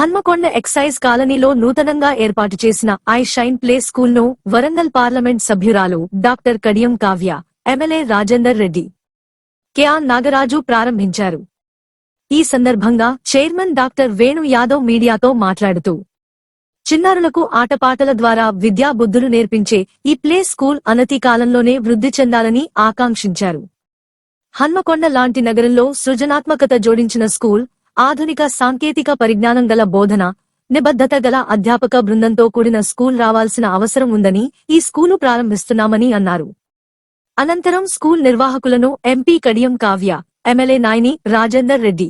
Hanamkonda excise కాలనీలో నూతనంగా ఏర్పాటు చేసిన ఐ షైన్ ప్లే స్కూల్ను వరంగల్ పార్లమెంట్ సభ్యురాలు doctor Kadiyam Kavya MLA Rajender Reddy KR Nagaraju ప్రారంభించారు. ఈ సందర్భంగా చైర్మన్ డాక్టర్ వేణు యాదవ్ మీడియాతో మాట్లాడుతూ చిన్నారులకు ఆటపాటల ద్వారా విద్యాబుద్ధులు నేర్పించే ఈ ప్లే స్కూల్ అనతి కాలంలోనే వృద్ధి చెందాలని ఆకాంక్షించారు. హన్మకొండ లాంటి నగరంలో సృజనాత్మకత జోడించిన స్కూల్ ఆధునిక సాంకేతిక పరిజ్ఞానం గల బోధన నిబద్ధత గల అధ్యాపక బృందంతో కూడిన స్కూల్ రావాల్సిన అవసరం ఉందని ఈ స్కూలు ప్రారంభిస్తున్నామని అన్నారు. అనంతరం స్కూల్ నిర్వాహకులను ఎంపీ కడియం కావ్య ఎమ్మెల్యే నాయని రాజేందర్ రెడ్డి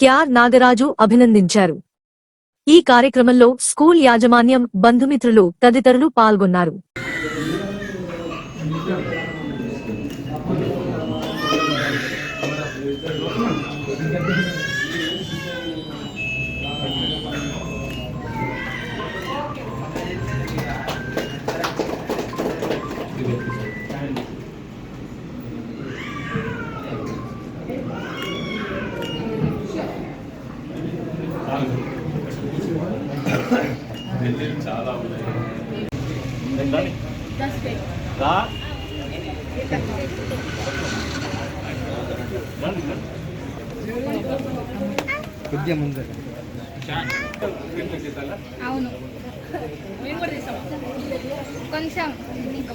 క్యార్ నాగరాజు అభినందించారు. ఈ కార్యక్రమంలో స్కూల్ యాజమాన్యం బంధుమిత్రులు తదితరులు పాల్గొన్నారు. చాలా ఉన్నాయి ఏంటని? రా. కొద్దిగా ముందు. అవును. కొంచెం. ఇంకా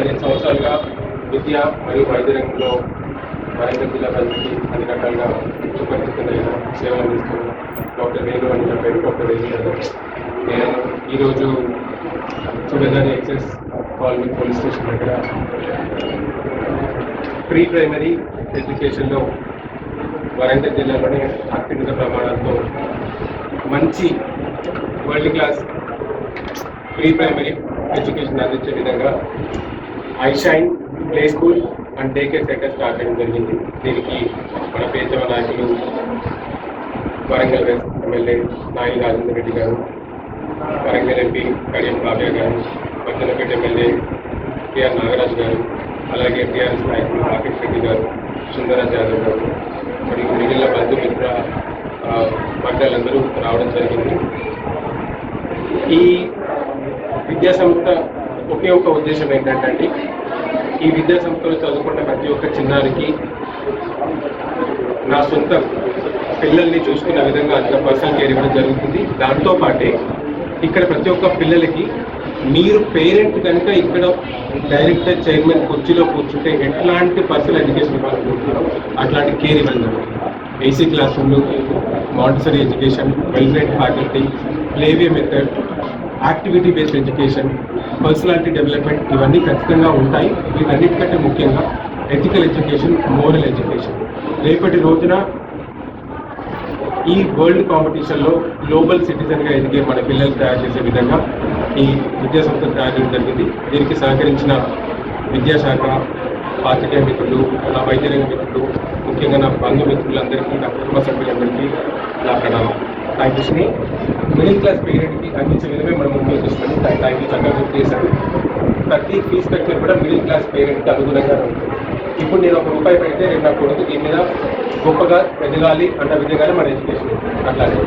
పదిహేను సంవత్సరాలుగా విద్య మరియు వైద్య రంగంలో వరంగల్ జిల్లా ప్రజలకి అన్ని రకాలుగా సుపరిచితులైన సేవలు అందిస్తున్న డాక్టర్ వేణు అని నా పేరు డాక్టర్ వేణు యాదవ్ నేను ఈరోజు Subedari excise colony police station దగ్గర ప్రీ ప్రైమరీ ఎడ్యుకేషన్లో వరంగల్ జిల్లాలోనే అత్యున్నత ప్రమాణాలతో మంచి world class pre primary education అందించే విధంగా I Shine play school and day care centre start చేయడం జరిగింది. దీనికి మన పేదవ నాయకులు వరంగల్ వెస్ట్ ఎమ్మెల్యే నాయి రాజేంద్ర రెడ్డి గారు వరంగల్ ఎంపీ కడియం కావ్య గారు పచ్చనపేట ఎమ్మెల్యే టిఆర్ నాగరాజు గారు అలాగే టీఆర్ఎస్ నాయకులు రాకేష్ రెడ్డి గారు సుందరాజ్ యాదవ్ గారు మరియు మిగిలిన బంధుమిత్ర వర్గాలందరూ రావడం జరిగింది. ఈ విద్యాసంస్థ ఒకే ఒక ఉద్దేశం ఏంటంటే ఈ విద్యా సంస్థలో చదువుకున్న ప్రతి ఒక్క చిన్నారికి నా సొంత పిల్లల్ని చూసుకునే విధంగా అందులో పర్సనల్ కేర్ ఇవ్వడం జరుగుతుంది. దాంతో పాటే ఇక్కడ ప్రతి ఒక్క పిల్లలకి మీరు పేరెంట్ కనుక ఇక్కడ డైరెక్టర్ చైర్మన్ కుర్చీలో కూర్చుంటే ఎట్లాంటి పర్సనల్ ఎడ్యుకేషన్ ఇవ్వాలనుకుంటున్నారో అట్లాంటి కేర్ ఇవ్వడం ఏసీ క్లాస్ రూమ్లు Montessori education well train faculty play way method activity based education personality development ఇవన్నీ ఖచ్చితంగా ఉంటాయి. వీటన్నిటికంటే ముఖ్యంగా ఎథికల్ ఎడ్యుకేషన్ మోరల్ ఎడ్యుకేషన్ రేపటి రోజున ఈ వరల్డ్ కాంపిటీషన్లో గ్లోబల్ సిటిజన్గా ఎదిగే మన పిల్లలు తయారు చేసే విధంగా ఈ విద్యా సంస్థ తయారు చేయడం జరిగింది. దీనికి సహకరించిన విద్యాశాఖ పాత్రికేయ మిత్రులు నా వైద్యరంగ మిత్రులు ముఖ్యంగా నా బంధుమిత్రులందరికీ నా కుటుంబ సభ్యులందరికీ నా ప్రణామం థ్యాంక్ మిడిల్ క్లాస్ పేరెంట్కి అందించే విధమే మనం ముందు చూస్తున్నాం థ్యాంక్ యూ చక్కగా గుర్తు చేశాను ప్రతి ఫీజు స్ట్రక్చర్ కూడా మిడిల్ క్లాస్ పేరెంట్కి అనుగుణంగా ఉంటుంది. ఇప్పుడు నేను ఒక రూపాయి పెడితే రేపు నా కొడుకు దీని మీద గొప్పగా ఎదగాలి అన్న విధంగానే మన ఎడ్యుకేషన్ అట్లాగే.